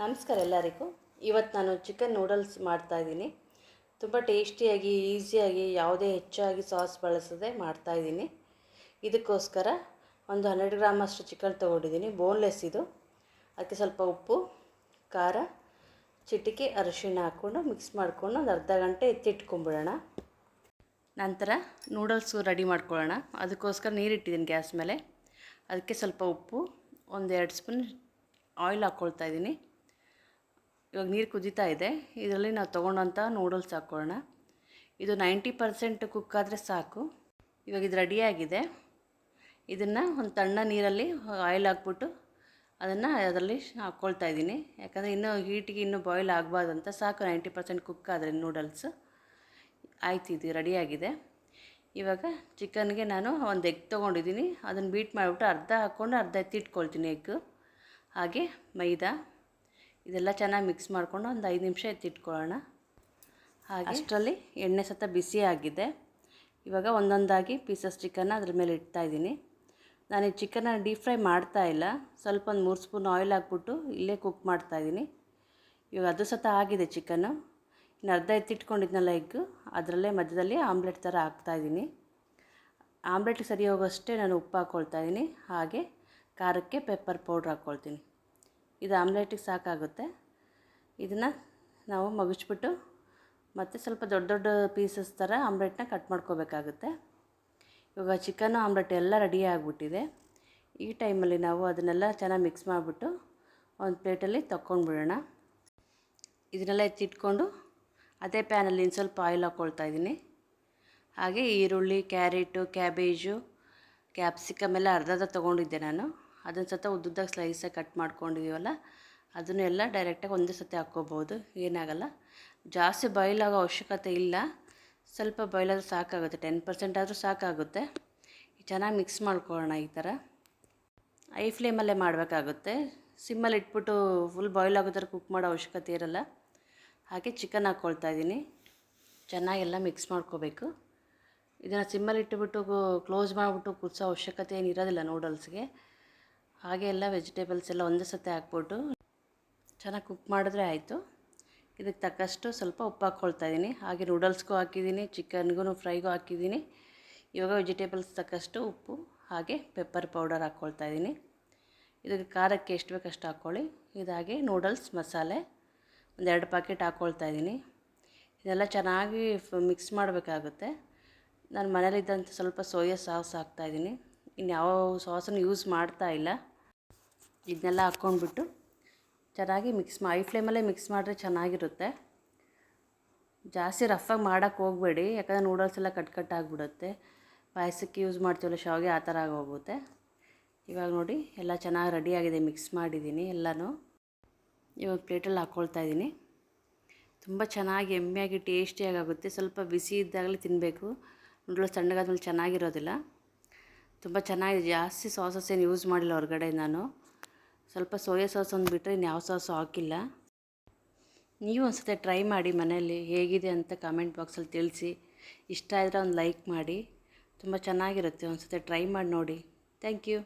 ನಮಸ್ಕಾರ ಎಲ್ಲರಿಗೂ. ಇವತ್ತು ನಾನು ಚಿಕನ್ ನೂಡಲ್ಸ್ ಮಾಡ್ತಾಯಿದ್ದೀನಿ ತುಂಬ ಟೇಸ್ಟಿಯಾಗಿ ಈಸಿಯಾಗಿ ಯಾವುದೇ ಹೆಚ್ಚಾಗಿ ಸಾಸ್ ಬಳಸದೆ ಮಾಡ್ತಾಯಿದ್ದೀನಿ ಇದಕ್ಕೋಸ್ಕರ ಒಂದು ಹನ್ನೆರಡು ಗ್ರಾಮ್ ಅಷ್ಟು ಚಿಕನ್ ತೊಗೊಂಡಿದ್ದೀನಿ. ಬೋನ್ಲೆಸ್ ಇದು. ಅದಕ್ಕೆ ಸ್ವಲ್ಪ ಉಪ್ಪು, ಖಾರ, ಚಿಟಿಕೆ, ಅರಿಶಿಣ ಹಾಕ್ಕೊಂಡು ಮಿಕ್ಸ್ ಮಾಡಿಕೊಂಡು ಒಂದು ಅರ್ಧ ಗಂಟೆ ಎತ್ತಿಟ್ಕೊಂಬಿಡೋಣ. ನಂತರ ನೂಡಲ್ಸು ರೆಡಿ ಮಾಡ್ಕೊಳ್ಳೋಣ. ಅದಕ್ಕೋಸ್ಕರ ನೀರಿಟ್ಟಿದ್ದೀನಿ ಗ್ಯಾಸ್ ಮೇಲೆ. ಅದಕ್ಕೆ ಸ್ವಲ್ಪ ಉಪ್ಪು, ಒಂದೆರಡು ಸ್ಪೂನ್ ಆಯಿಲ್ ಹಾಕ್ಕೊಳ್ತಾ ಇದ್ದೀನಿ. ಇವಾಗ ನೀರು ಕುದೀತಾ ಇದೆ. ಇದರಲ್ಲಿ ನಾವು ತೊಗೊಂಡಂಥ ನೂಡಲ್ಸ್ ಹಾಕ್ಕೊಳ್ಳೋಣ ಇದು ನೈಂಟಿ ಪರ್ಸೆಂಟ್ ಕುಕ್ ಆದರೆ ಸಾಕು. ಇವಾಗ ಇದು ರೆಡಿಯಾಗಿದೆ ಇದನ್ನು ಒಂದು ತಣ್ಣ ನೀರಲ್ಲಿ ಆಯಿಲ್ ಹಾಕ್ಬಿಟ್ಟು ಅದನ್ನು ಅದರಲ್ಲಿ ಹಾಕ್ಕೊಳ್ತಾ ಇದ್ದೀನಿ. ಯಾಕಂದರೆ ಇನ್ನೂ ಹೀಟಿಗೆ ಇನ್ನೂ ಬಾಯ್ಲ್ ಆಗಬಾರ್ದು ಅಂತ ಸಾಕು. ನೈಂಟಿ ಪರ್ಸೆಂಟ್ ಕುಕ್ ಆದರೆ ನೂಡಲ್ಸ್ ಆಯ್ತು, ಇದು ರೆಡಿಯಾಗಿದೆ ಇವಾಗ ಚಿಕನ್ಗೆ ನಾನು ಒಂದು ಎಗ್ ತೊಗೊಂಡಿದ್ದೀನಿ. ಅದನ್ನು ಬೀಟ್ ಮಾಡಿಬಿಟ್ಟು ಅರ್ಧ ಹಾಕ್ಕೊಂಡು ಅರ್ಧ ಎತ್ತಿಟ್ಕೊಳ್ತೀನಿ ಎಗ್ ಹಾಗೆ ಮೈದಾ. ಇದೆಲ್ಲ ಚೆನ್ನಾಗಿ ಮಿಕ್ಸ್ ಮಾಡಿಕೊಂಡು ಒಂದು ಐದು ನಿಮಿಷ ಎತ್ತಿಟ್ಕೊಳ್ಳೋಣ. ಹಾಗೆ ಅಷ್ಟರಲ್ಲಿ ಎಣ್ಣೆ ಸತ ಬಿಸಿ ಆಗಿದೆ. ಇವಾಗ ಒಂದೊಂದಾಗಿ ಪೀಸಸ್ ಚಿಕನ್ನ ಅದ್ರ ಮೇಲೆ ಇಡ್ತಾ ಇದ್ದೀನಿ. ನಾನು ಈ ಚಿಕನ್ನ ಡೀಪ್ ಫ್ರೈ ಮಾಡ್ತಾ ಇಲ್ಲ. ಸ್ವಲ್ಪ ಒಂದು ಮೂರು ಸ್ಪೂನ್ ಆಯಿಲ್ ಹಾಕ್ಬಿಟ್ಟು ಇಲ್ಲೇ ಕುಕ್ ಮಾಡ್ತಾ ಇದ್ದೀನಿ. ಇವಾಗ ಅದು ಸತ ಆಗಿದೆ ಚಿಕನ್ನು ಇನ್ನು ಅರ್ಧ ಎತ್ತಿಟ್ಕೊಂಡಿದ್ನಲ್ಲ ಎಗ್ ಅದರಲ್ಲೇ ಮಧ್ಯದಲ್ಲಿ ಆಮ್ಲೆಟ್ ಥರ ಹಾಕ್ತಾಯಿದ್ದೀನಿ ಆಮ್ಲೆಟ್ಗೆ ಸರಿ ಹೋಗೋಷ್ಟೇ ನಾನು ಉಪ್ಪು ಹಾಕ್ಕೊಳ್ತಾ ಇದ್ದೀನಿ. ಹಾಗೆ ಖಾರಕ್ಕೆ ಪೆಪ್ಪರ್ ಪೌಡ್ರ್ ಹಾಕ್ಕೊಳ್ತೀನಿ ಇದು ಆಮ್ಲೆಟಿಗೆ ಸಾಕಾಗುತ್ತೆ. ಇದನ್ನು ನಾವು ಮಗುಚ್ಬಿಟ್ಟು ಮತ್ತು ಸ್ವಲ್ಪ ದೊಡ್ಡ ದೊಡ್ಡ ಪೀಸಸ್ ಥರ ಆಮ್ಲೆಟ್ನ ಕಟ್ ಮಾಡ್ಕೋಬೇಕಾಗುತ್ತೆ. ಇವಾಗ ಚಿಕನ್, ಆಮ್ಲೆಟ್ ಎಲ್ಲ ರೆಡಿ ಆಗಿಬಿಟ್ಟಿದೆ. ಈ ಟೈಮಲ್ಲಿ ನಾವು ಅದನ್ನೆಲ್ಲ ಚೆನ್ನಾಗಿ ಮಿಕ್ಸ್ ಮಾಡಿಬಿಟ್ಟು ಒಂದು ಪ್ಲೇಟಲ್ಲಿ ತಗೊಂಡ್ಬಿಡೋಣ ಇದನ್ನೆಲ್ಲ ಎತ್ತಿಟ್ಕೊಂಡು ಅದೇ ಪ್ಯಾನಲ್ಲಿ ಇನ್ನು ಸ್ವಲ್ಪ ಆಯಿಲ್ ಹಾಕ್ಕೊಳ್ತಾ ಇದ್ದೀನಿ. ಹಾಗೆ ಈರುಳ್ಳಿ, ಕ್ಯಾರೆಟು, ಕ್ಯಾಬೇಜು, ಕ್ಯಾಪ್ಸಿಕಮ್ ಎಲ್ಲ ಅರ್ಧ ಅರ್ಧ ತೊಗೊಂಡಿದ್ದೆ ನಾನು. ಅದನ್ನು ಸತ ಉದ್ದುದ್ದಾಗ ಸ್ಲೈಸಾಗಿ ಕಟ್ ಮಾಡ್ಕೊಂಡಿದ್ದೀವಲ್ಲ ಅದನ್ನು ಎಲ್ಲ ಡೈರೆಕ್ಟಾಗಿ ಒಂದೇ ಸತಿ ಹಾಕ್ಕೋಬೋದು, ಏನಾಗಲ್ಲ. ಜಾಸ್ತಿ ಬಾಯ್ಲ್ ಆಗೋ ಅವಶ್ಯಕತೆ ಇಲ್ಲ. ಸ್ವಲ್ಪ ಬಾಯ್ಲಾದ್ರೂ ಸಾಕಾಗುತ್ತೆ ಟೆನ್ ಪರ್ಸೆಂಟ್ ಆದರೂ ಸಾಕಾಗುತ್ತೆ. ಚೆನ್ನಾಗಿ ಮಿಕ್ಸ್ ಮಾಡ್ಕೊಳ್ಳೋಣ ಈ ಥರ. ಐ ಫ್ಲೇಮಲ್ಲೇ ಮಾಡಬೇಕಾಗುತ್ತೆ. ಸಿಮ್ಮಲ್ಲಿ ಇಟ್ಬಿಟ್ಟು ಫುಲ್ ಬಾಯ್ಲ್ ಆಗೋ ಥರ ಕುಕ್ ಮಾಡೋ ಅವಶ್ಯಕತೆ ಇರಲ್ಲ. ಹಾಗೆ ಚಿಕನ್ ಹಾಕ್ಕೊಳ್ತಾ ಇದ್ದೀನಿ. ಚೆನ್ನಾಗೆಲ್ಲ ಮಿಕ್ಸ್ ಮಾಡ್ಕೋಬೇಕು. ಇದನ್ನು ಸಿಮ್ಮಲ್ಲಿ ಇಟ್ಟುಬಿಟ್ಟು ಕ್ಲೋಸ್ ಮಾಡಿಬಿಟ್ಟು ಕುದಿಸೋ ಅವಶ್ಯಕತೆ ಏನು ಇರೋದಿಲ್ಲ ನೂಡಲ್ಸ್ಗೆ ಹಾಗೆ ಎಲ್ಲ ವೆಜಿಟೇಬಲ್ಸ್ ಎಲ್ಲ ಒಂದೇ ಸತಿ ಹಾಕ್ಬಿಟ್ಟು ಚೆನ್ನಾಗಿ ಕುಕ್ ಮಾಡಿದ್ರೆ ಆಯಿತು. ಇದಕ್ಕೆ ತಕ್ಕಷ್ಟು ಸ್ವಲ್ಪ ಉಪ್ಪು ಹಾಕ್ಕೊಳ್ತಾ ಇದ್ದೀನಿ. ಹಾಗೆ ನೂಡಲ್ಸ್ಗೂ ಹಾಕಿದ್ದೀನಿ ಚಿಕನ್ಗೂ ಫ್ರೈಗೂ ಹಾಕಿದ್ದೀನಿ. ಇವಾಗ ವೆಜಿಟೇಬಲ್ಸ್ ತಕ್ಕಷ್ಟು ಉಪ್ಪು, ಹಾಗೆ ಪೆಪ್ಪರ್ ಪೌಡರ್ ಹಾಕ್ಕೊಳ್ತಾ ಇದ್ದೀನಿ. ಇದಕ್ಕೆ ಖಾರಕ್ಕೆ ಎಷ್ಟು ಬೇಕಷ್ಟು ಹಾಕ್ಕೊಳ್ಳಿ. ಇದಾಗೆ ನೂಡಲ್ಸ್ ಮಸಾಲೆ ಒಂದೆರಡು ಪ್ಯಾಕೆಟ್ ಹಾಕ್ಕೊಳ್ತಾ ಇದ್ದೀನಿ. ಇದೆಲ್ಲ ಚೆನ್ನಾಗಿ ಮಿಕ್ಸ್ ಮಾಡಬೇಕಾಗುತ್ತೆ. ನಾನು ಮನೇಲಿದ್ದಂಥ ಸ್ವಲ್ಪ ಸೋಯಾ ಸಾಸ್ ಹಾಕ್ತಾಯಿದ್ದೀನಿ ಇನ್ನು ಯಾವ ಸಾಸನ್ನು ಯೂಸ್ ಮಾಡ್ತಾ ಇಲ್ಲ. ಇದನ್ನೆಲ್ಲ ಹಾಕ್ಕೊಂಡ್ಬಿಟ್ಟು ಚೆನ್ನಾಗಿ ಮಿಕ್ಸ್ ಮಾ ಐ ಫ್ಲೇಮಲ್ಲೇ ಮಿಕ್ಸ್ ಮಾಡಿದ್ರೆ ಚೆನ್ನಾಗಿರುತ್ತೆ. ಜಾಸ್ತಿ ರಫಾಗಿ ಮಾಡೋಕ್ಕೆ ಹೋಗಬೇಡಿ, ಯಾಕಂದರೆ ನೂಡಲ್ಸ್ ಎಲ್ಲ ಕಟ್ ಕಟ್ ಆಗಿಬಿಡುತ್ತೆ. ಪಾಯಸಕ್ಕೆ ಯೂಸ್ ಮಾಡ್ತೀವಲ್ಲ ಶಾವಿಗೆ ಆ ಥರ ಆಗೋಗುತ್ತೆ. ಇವಾಗ ನೋಡಿ, ಎಲ್ಲ ಚೆನ್ನಾಗಿ ರೆಡಿಯಾಗಿದೆ ಮಿಕ್ಸ್ ಮಾಡಿದ್ದೀನಿ ಎಲ್ಲನೂ. ಇವಾಗ ಪ್ಲೇಟಲ್ಲಿ ಹಾಕ್ಕೊಳ್ತಾ ಇದ್ದೀನಿ. ತುಂಬ ಚೆನ್ನಾಗಿ ಎಮ್ಮೆಯಾಗಿ ಟೇಸ್ಟಿಯಾಗಿ ಆಗುತ್ತೆ ಸ್ವಲ್ಪ ಬಿಸಿ ಇದ್ದಾಗಲೇ ತಿನ್ನಬೇಕು ನೂಡಲ್ಸ್ ತಣ್ಣಗಾದ್ಮೇಲೆ ಚೆನ್ನಾಗಿರೋದಿಲ್ಲ. ತುಂಬ ಚೆನ್ನಾಗಿದೆ. ಜಾಸ್ತಿ ಸಾಸಸ್ ಏನು ಯೂಸ್ ಮಾಡಿಲ್ಲ ಹೊರಗಡೆ ನಾನು. ಸ್ವಲ್ಪ ಸೋಯಾ ಸಾಸ್ ಒಂದು ಬಿಟ್ಟರೆ ಇನ್ಯಾವ ಯಾವ ಸಾಸು ಹಾಕಿಲ್ಲ. ನೀವು ಒಂದು ಸತಿ ಟ್ರೈ ಮಾಡಿ ಮನೆಯಲ್ಲಿ ಹೇಗಿದೆ ಅಂತ ಕಮೆಂಟ್ ಬಾಕ್ಸಲ್ಲಿ ತಿಳಿಸಿ. ಇಷ್ಟ ಆದರೆ ಒಂದು ಲೈಕ್ ಮಾಡಿ. ತುಂಬ ಚೆನ್ನಾಗಿರುತ್ತೆ. ಒಂದು ಸತಿ ಟ್ರೈ ಮಾಡಿ ನೋಡಿ. Thank you